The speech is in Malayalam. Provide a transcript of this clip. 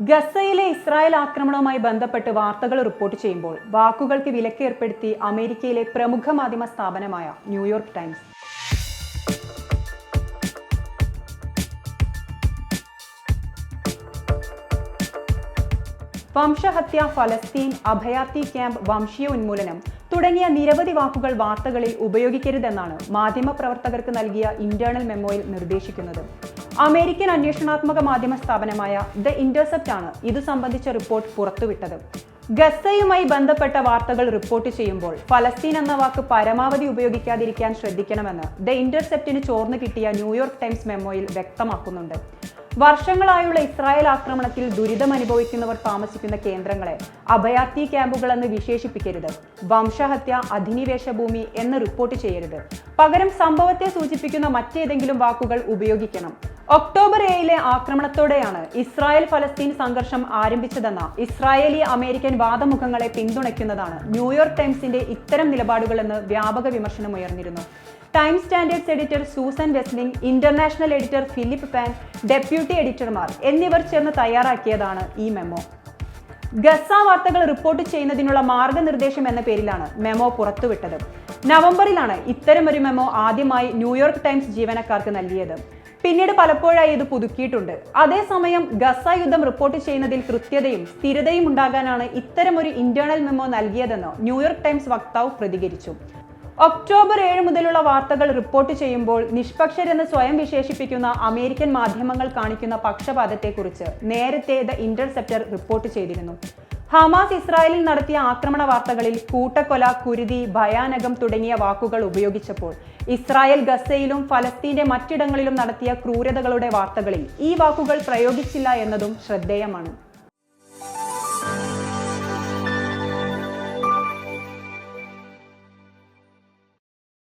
ഗസയിലെ ഇസ്രായേൽ ആക്രമണവുമായി ബന്ധപ്പെട്ട് വാർത്തകൾ റിപ്പോർട്ട് ചെയ്യുമ്പോൾ വാക്കുകൾക്ക് വിലക്കേർപ്പെടുത്തി അമേരിക്കയിലെ പ്രമുഖ മാധ്യമ സ്ഥാപനമായ ന്യൂയോർക്ക് ടൈംസ്. വംശഹത്യ ഫലസ്തീൻ അഭയാർത്ഥി ക്യാമ്പ് വംശീയ ഉന്മൂലനം തുടങ്ങിയ നിരവധി വാക്കുകൾ വാർത്തകളിൽ ഉപയോഗിക്കരുതെന്നാണ് മാധ്യമപ്രവർത്തകർക്ക് നൽകിയ ഇന്റേണൽ മെമ്മോയിൽ നിർദ്ദേശിക്കുന്നത്. അമേരിക്കൻ അന്വേഷണാത്മക മാധ്യമ സ്ഥാപനമായ ദ ഇന്റർസെപ്റ്റ് ആണ് ഇത് സംബന്ധിച്ച റിപ്പോർട്ട് പുറത്തുവിട്ടത്. ഗസയുമായി ബന്ധപ്പെട്ട വാർത്തകൾ റിപ്പോർട്ട് ചെയ്യുമ്പോൾ ഫലസ്തീൻ എന്ന വാക്ക് പരമാവധി ഉപയോഗിക്കാതിരിക്കാൻ ശ്രദ്ധിക്കണമെന്ന് ദ ഇന്റർസെപ്റ്റിന് ചോർന്നു കിട്ടിയ ന്യൂയോർക്ക് ടൈംസ് മെമ്മോയിൽ വ്യക്തമാക്കുന്നുണ്ട്. വർഷങ്ങളായുള്ള ഇസ്രായേൽ ആക്രമണത്തിൽ ദുരിതം അനുഭവിക്കുന്നവർ താമസിക്കുന്ന കേന്ദ്രങ്ങളെ അഭയാർത്ഥി ക്യാമ്പുകൾ എന്ന് വിശേഷിപ്പിക്കരുത്. വംശഹത്യ അധിനിവേശ ഭൂമി എന്ന് റിപ്പോർട്ട് ചെയ്യരുത്. പകരം സംഭവത്തെ സൂചിപ്പിക്കുന്ന മറ്റേതെങ്കിലും വാക്കുകൾ ഉപയോഗിക്കണം. ഒക്ടോബർ ഏഴിലെ ആക്രമണത്തോടെയാണ് ഇസ്രായേൽ ഫലസ്തീൻ സംഘർഷം ആരംഭിച്ചതെന്ന ഇസ്രായേലി അമേരിക്കൻ വാദമുഖങ്ങളെ പിന്തുണയ്ക്കുന്നതാണ് ന്യൂയോർക്ക് ടൈംസിന്റെ ഇത്തരം നിലപാടുകളെന്ന് വ്യാപക വിമർശനം ഉയർന്നിരുന്നു. Time standards editor Susan Wessling international editor Philip Pan deputy എഡിറ്റർമാർ എന്നിവർ ചേർന്ന് തയ്യാറാക്കിയതാണ് ഈ മെമ്മോ. ഗസ വാർത്തകൾ റിപ്പോർട്ട് ചെയ്യുന്നതിനുള്ള മാർഗനിർദ്ദേശം എന്ന പേരിലാണ് മെമ്മോ പുറത്തുവിട്ടത്. നവംബറിലാണ് ഇത്തരമൊരു മെമ്മോ ആദ്യമായി ന്യൂയോർക്ക് ടൈംസ് ജീവനക്കാർക്ക് നൽകിയത്. പിന്നീട് പലപ്പോഴായി ഇത് പുതുക്കിയിട്ടുണ്ട്. അതേസമയം ഗസ യുദ്ധം റിപ്പോർട്ട് ചെയ്യുന്നതിൽ കൃത്യതയും സ്ഥിരതയും ഉണ്ടാകാനാണ് ഇത്തരമൊരു ഇന്റേണൽ മെമ്മോ നൽകിയതെന്ന് ന്യൂയോർക്ക് ടൈംസ് വക്താവ് പ്രതികരിച്ചു. ഒക്ടോബർ ഏഴ് മുതലുള്ള വാർത്തകൾ റിപ്പോർട്ട് ചെയ്യുമ്പോൾ നിഷ്പക്ഷരെന്ന് സ്വയം വിശേഷിപ്പിക്കുന്ന അമേരിക്കൻ മാധ്യമങ്ങൾ കാണിക്കുന്ന പക്ഷപാതത്തെക്കുറിച്ച് നേരത്തെ ദ ഇന്റർസെപ്റ്റർ റിപ്പോർട്ട് ചെയ്തിരുന്നു. ഹമാസ് ഇസ്രായേലിൽ നടത്തിയ ആക്രമണ വാർത്തകളിൽ കൂട്ടക്കൊല കുരുതി ഭയാനകം തുടങ്ങിയ വാക്കുകൾ ഉപയോഗിച്ചപ്പോൾ ഇസ്രായേൽ ഗസയിലും ഫലസ്തീന്റെ മറ്റിടങ്ങളിലും നടത്തിയ ക്രൂരതകളുടെ വാർത്തകളിൽ ഈ വാക്കുകൾ പ്രയോഗിച്ചില്ല എന്നതും ശ്രദ്ധേയമാണ്.